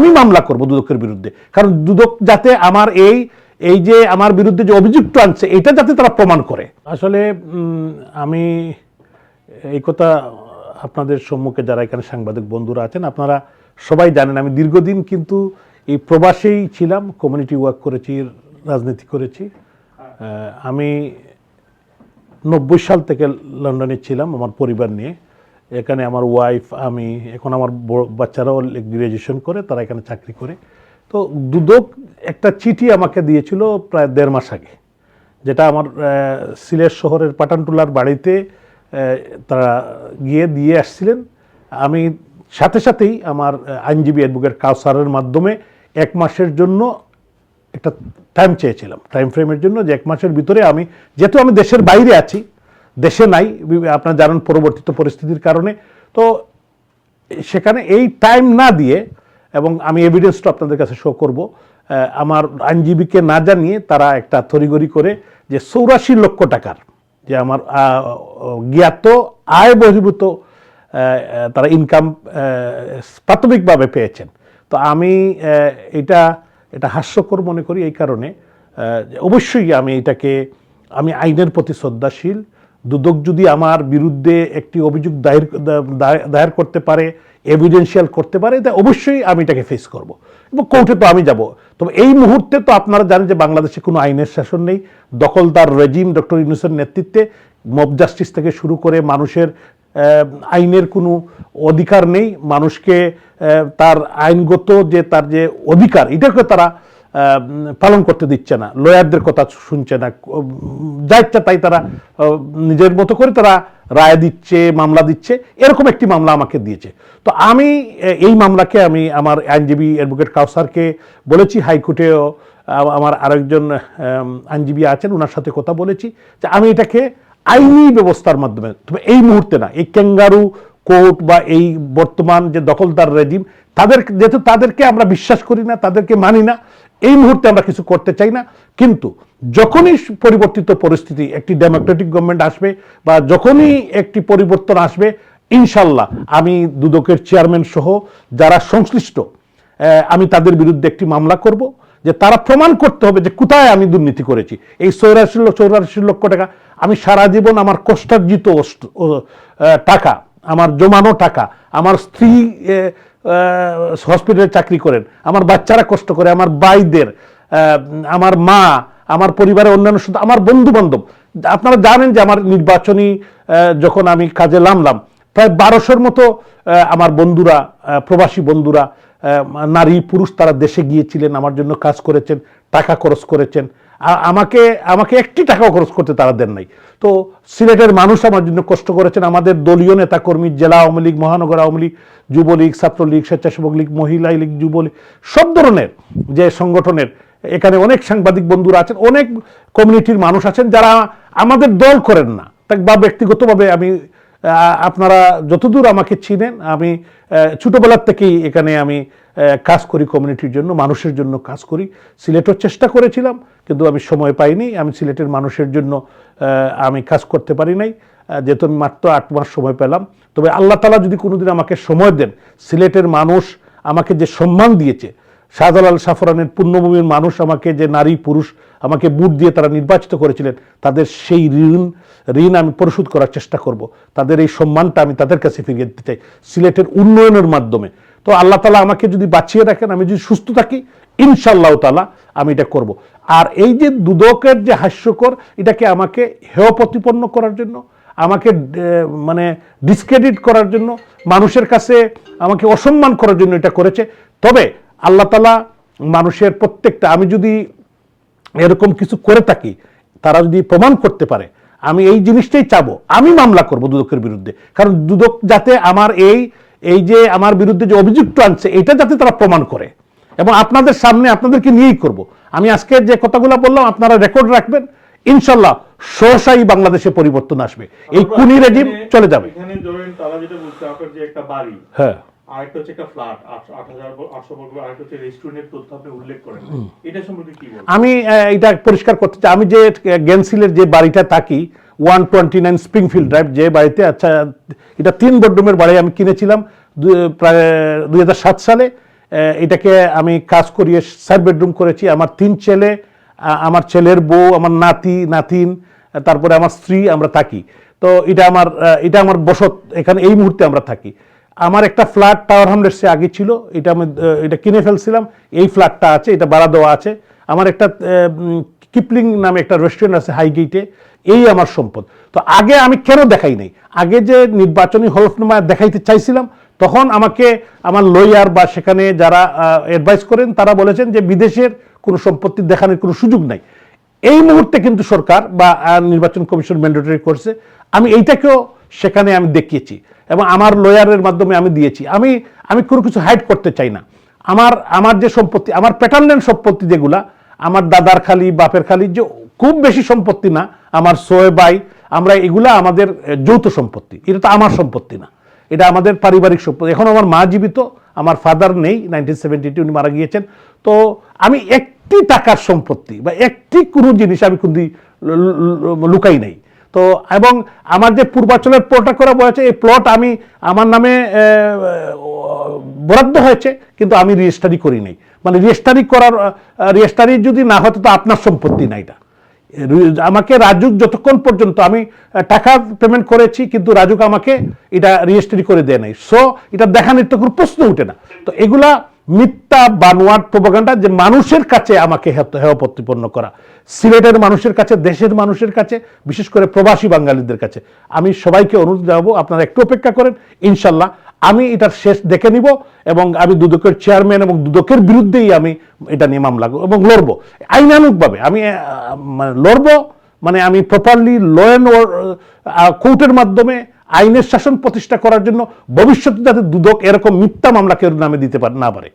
আমি মামলা করব দুদকের বিরুদ্ধে। কারণ দুদক যাতে আমার এই এই যে আমার বিরুদ্ধে যে অভিযুক্ত আনছে, এটা যাতে তারা প্রমাণ করে। আসলে আমি এই কথা আপনাদের সম্মুখে যারা এখানে সাংবাদিক বন্ধুরা আছেন, আপনারা সবাই জানেন, আমি দীর্ঘদিন কিন্তু এই প্রবাসেই ছিলাম কমিউনিটি ওয়ার্ক করেছি, রাজনীতি করেছি। আমি নব্বই সাল থেকে লন্ডনে ছিলাম আমার পরিবার নিয়ে। এখানে আমার ওয়াইফ আমি, এখন আমার বাচ্চারাও গ্রাজুয়েশন করে, তারা এখানে চাকরি করে। তো দুদক একটা চিঠি আমাকে দিয়েছিল প্রায় দেড় মাস আগে, যেটা আমার সিলেট শহরের পাটানটুলার বাড়িতে তারা গিয়ে দিয়ে আসছিলেন। আমি সাথে সাথেই আমার আইনজীবী অ্যাডভোকেট কাউসারের মাধ্যমে এক মাসের জন্য একটা টাইম চেয়েছিলাম। টাইম ফ্রেমের জন্য যে এক মাসের ভিতরে আমি, যেহেতু আমি দেশের বাইরে আছি দেশে নাই আপনারা জানেন পরবর্তীত পরিস্থিতির কারণে। তো সেখানে এই টাইম না দিয়ে, এবং আমি এভিডেন্সটা আপনাদের কাছে শো করব আমার আইনজীবীকে না জানিয়ে তারা একটা তড়িগড়ি করে যে চৌরাশি লক্ষ টাকার যে আমার জ্ঞাত, আয় বহির্ভূত তারা ইনকাম প্রাথমিকভাবে পেয়েছেন। তো আমি এটা এটা হাস্যকর মনে করি এই কারণে অবশ্যই আমি এটাকে, আমি আইনের প্রতি শ্রদ্ধাশীল দুদক যদি আমার বিরুদ্ধে একটি অভিযোগ দায়ের দায়ের করতে পারে এভিডেন্সিয়াল করতে পারে, তা অবশ্যই আমি এটাকে ফেস করব। এবং কোর্টে তো আমি যাব। তবে এই মুহূর্তে তো আপনারা জানেন যে বাংলাদেশে কোনো আইনের শাসন নেই। দখলদার রেজিম ডক্টর ইউনুসের নেতৃত্বে মব জাস্টিস থেকে শুরু করে মানুষের আইনের কোনো অধিকার নেই। মানুষকে তার আইনগত যে, তার যে অধিকার, এটাকে তারা পালন করতে দিচ্ছে না, লয়ারদের কথা শুনছে না যা ইচ্ছা তাই তারা নিজের মতো করে তারা রায় দিচ্ছে, মামলা দিচ্ছে, এরকম একটি মামলা আমাকে দিয়েছে। তো আমি এই মামলাকে আমি আমার আইনজীবী অ্যাডভোকেট কাউসারকে বলেছি, হাইকোর্টেও আমার আরেকজন আইনজীবী আছেন ওনার সাথে কথা বলেছি যে আমি এটাকে আইনি ব্যবস্থার মাধ্যমে, তবে এই মুহূর্তে না, এই ক্যাঙ্গারু কোর্ট বা এই বর্তমান যে দখলদার রেজিম, তাদের, যেহেতু তাদেরকে আমরা বিশ্বাস করি না, তাদেরকে মানি না এই মুহূর্তে আমরা কিছু করতে চাই না। কিন্তু যখনই পরিবর্তিত পরিস্থিতি, একটি ডেমোক্রেটিক গভর্নমেন্ট আসবে বা যখনই একটি পরিবর্তন আসবে, ইনশাল্লাহ আমি দুদকের চেয়ারম্যান সহ যারা সংশ্লিষ্ট আমি তাদের বিরুদ্ধে একটি মামলা করব যে তারা প্রমাণ করতে হবে যে কোথায় আমি দুর্নীতি করেছি। এই চৌরাশি লক্ষ চৌরাশি লক্ষ টাকা, আমি সারা জীবন আমার কষ্টার্জিত টাকা, আমার জমানো টাকা, আমার স্ত্রী হসপিটালে চাকরি করেন। আমার বাচ্চারা কষ্ট করে আমার ভাইদের আহ, আমার মা আমার পরিবারের অন্যান্য সদস্য, আমার বন্ধু বান্ধব আপনারা জানেন যে আমার নির্বাচনী যখন আমি কাজে নামলাম প্রায় বারোশোর মতো আমার বন্ধুরা প্রবাসী বন্ধুরা নারী পুরুষ তারা দেশে গিয়েছিলেন আমার জন্য কাজ করেছেন টাকা খরচ করেছেন। আমাকে আমাকে একটি টাকাও খরচ করতে তারা দেন নাই। তো সিলেটের মানুষ আমার জন্য কষ্ট করেছেন। আমাদের দলীয় নেতাকর্মী, জেলা আওয়ামী লীগ, মহানগর আওয়ামী লীগ, যুবলীগ, ছাত্রলীগ, স্বেচ্ছাসেবক লীগ, মহিলা লীগ, যুবলীগ, সব ধরনের যে সংগঠনের, এখানে অনেক সাংবাদিক বন্ধুরা আছেন, অনেক কমিউনিটির মানুষ আছেন যারা আমাদের দল করেন না। বা ব্যক্তিগতভাবে আমি আপনারা যতদূর আমাকে চিনেন, আমি ছোটবেলার থেকেই এখানে আমি কাজ করি কমিউনিটির জন্য, মানুষের জন্য কাজ করি। সিলেটও চেষ্টা করেছিলাম, কিন্তু আমি সময় পাইনি। আমি সিলেটের মানুষের জন্য আমি কাজ করতে পারি নাই। যেহেতু আমি মাত্র আট মাস সময় পেলাম। তবে আল্লাহ তালা যদি কোনোদিন আমাকে সময় দেন, সিলেটের মানুষ আমাকে যে সম্মান দিয়েছে, শাহজালাল সাফরানের পূর্ণভূমির মানুষ আমাকে যে নারী পুরুষ আমাকে বুট দিয়ে তারা নির্বাচিত করেছিলেন, তাদের সেই ঋণ ঋণ আমি পরিশোধ করার চেষ্টা করব। তাদের এই সম্মানটা আমি তাদের কাছে ফিরিয়ে দিতে চাই। সিলেটের উন্নয়নের মাধ্যমে তো আল্লাহ তালা আমাকে যদি বাঁচিয়ে রাখেন, আমি যদি সুস্থ থাকি ইনশাল্লাহ তালা আমি এটা করব। আর এই যে দুদকের যে হাস্যকর, এটাকে আমাকে হেয় প্রতিপন্ন করার জন্য, আমাকে মানে ডিসক্রেডিট করার জন্য, মানুষের কাছে আমাকে অসম্মান করার জন্য এটা করেছে। তবে আল্লাহ তালা মানুষের প্রত্যেকটা, আমি যদি এরকম কিছু করে থাকি, তারা যদি প্রমাণ করতে পারে, আমি এই জিনিসটাই চাবো, আমি মামলা করব দুদকের বিরুদ্ধে। কারণ দুদক যাতে আমার এই এই যে আমার বিরুদ্ধে যে অভিযুক্ত আনছে এটা যাতে তারা প্রমাণ করে। এবং আপনাদের সামনে আপনাদেরকে নিয়েই করব। আমি আজকে যে কথাগুলো বললাম আপনারা রেকর্ড রাখবেন। ইনশাল্লাহ সহসাই বাংলাদেশে পরিবর্তন আসবে। এই কুনি রেজিম চলে যাবে। তারা যেটা বলছে আপনার যে একটা বাড়ি হ্যাঁ। আরেকটা হচ্ছে একটা ফ্ল্যাট আট হাজার আটশো বর্গ আরেকটা হচ্ছে রেস্টুরেন্টের আপনি উল্লেখ করেন। এটা সম্পর্কে কি আমি এটা পরিষ্কার করতে চাই। আমি যে গেন্সিলের যে বাড়িটা থাকি one twenty nine Springfield drive যে বাড়িতে আচ্ছা এটা তিন বেডরুমের বাড়ি আমি কিনেছিলাম প্রায় দু হাজার সাত সালে। এটাকে আমি কাজ করিয়ে সাইড বেডরুম করেছি। আমার তিন ছেলে আমার ছেলের বউ, আমার নাতি, নাতিন, তারপরে আমার স্ত্রী, আমরা থাকি। তো এটা আমার এটা আমার বসত। এখানে এই মুহূর্তে আমরা থাকি। আমার একটা ফ্ল্যাট টাওয়ার হামলেটসে আগে ছিল। এটা আমি এটা কিনে ফেলছিলাম। এই ফ্ল্যাটটা আছে, এটা ভাড়া দেওয়া আছে। আমার একটা কিপলিং নামে একটা রেস্টুরেন্ট আছে হাইগেটে এই আমার সম্পদ। তো আগে আমি কেন দেখাই নাই? আগে যে নির্বাচনী হলফনামা দেখাইতে চাইছিলাম, তখন আমাকে আমার লয়ার বা সেখানে যারা অ্যাডভাইস করেন, তারা বলেছেন যে বিদেশের কোনো সম্পত্তি দেখানোর কোনো সুযোগ নাই। এই মুহূর্তে কিন্তু সরকার বা নির্বাচন কমিশন ম্যান্ডেটরি করছে। আমি এইটাকেও সেখানে আমি দেখিয়েছি এবং আমার লয়ারের মাধ্যমে আমি দিয়েছি। আমি আমি কোনো কিছু হাইড করতে চাই না। আমার আমার যে সম্পত্তি, আমার প্যাটার্নের সম্পত্তি যেগুলা আমার দাদার খালি, বাপের খালি যে খুব বেশি সম্পত্তি না, আমার সোয়ে বাই আমরা এগুলা আমাদের যৌথ সম্পত্তি। এটা তো আমার সম্পত্তি না। এটা আমাদের পারিবারিক সম্পত্তি। এখন আমার মা জীবিত, আমার ফাদার নেই নাইনটিন সেভেন্টি উনি মারা গিয়েছেন। তো আমি একটি টাকার সম্পত্তি বা একটি কোনো জিনিস আমি কিন্তু লুকাই নাই। তো এবং আমার যে পূর্বাচলের প্লটটা করা হয়েছে এই প্লট আমি আমার নামে বরাদ্দ হয়েছে, কিন্তু আমি রেজিস্টারি করি নাই। মানে রেজিস্টারি করার রেজিস্টারি যদি না হতো তো আপনার সম্পত্তি না এটা। আমাকে রাজুক যতক্ষণ পর্যন্ত আমি টাকা পেমেন্ট করেছি, কিন্তু রাজুক আমাকে এটা রেজিস্ট্রি করে দেয় নাই। সো এটা দেখানোর তো কোনো প্রশ্ন উঠে না। তো এগুলা মিথ্যা বানোয়ার প্রপাগান্ডা যে মানুষের কাছে আমাকে হেয় প্রতিপন্ন করা। সিলেটের মানুষের কাছে, দেশের মানুষের কাছে, বিশেষ করে প্রবাসী বাঙালিদের কাছে। আমি সবাইকে অনুরোধ জানাব, আপনারা একটু অপেক্ষা করেন, ইনশাল্লাহ। আমি এটার শেষ দেখে নিব এবং আমি দুদকের চেয়ারম্যান এবং দুদকের বিরুদ্ধেই আমি এটা নিয়ে মামলা এবং লড়বো। আইনানুকভাবে আমি মানে লড়বো মানে আমি প্রপারলি ল অ্যান্ড কোর্টের মাধ্যমে আইনের শাসন প্রতিষ্ঠা করার জন্য ভবিষ্যতে যাতে দুদক এরকম মিথ্যা মামলা কেউ নামে দিতে পারে না পারে।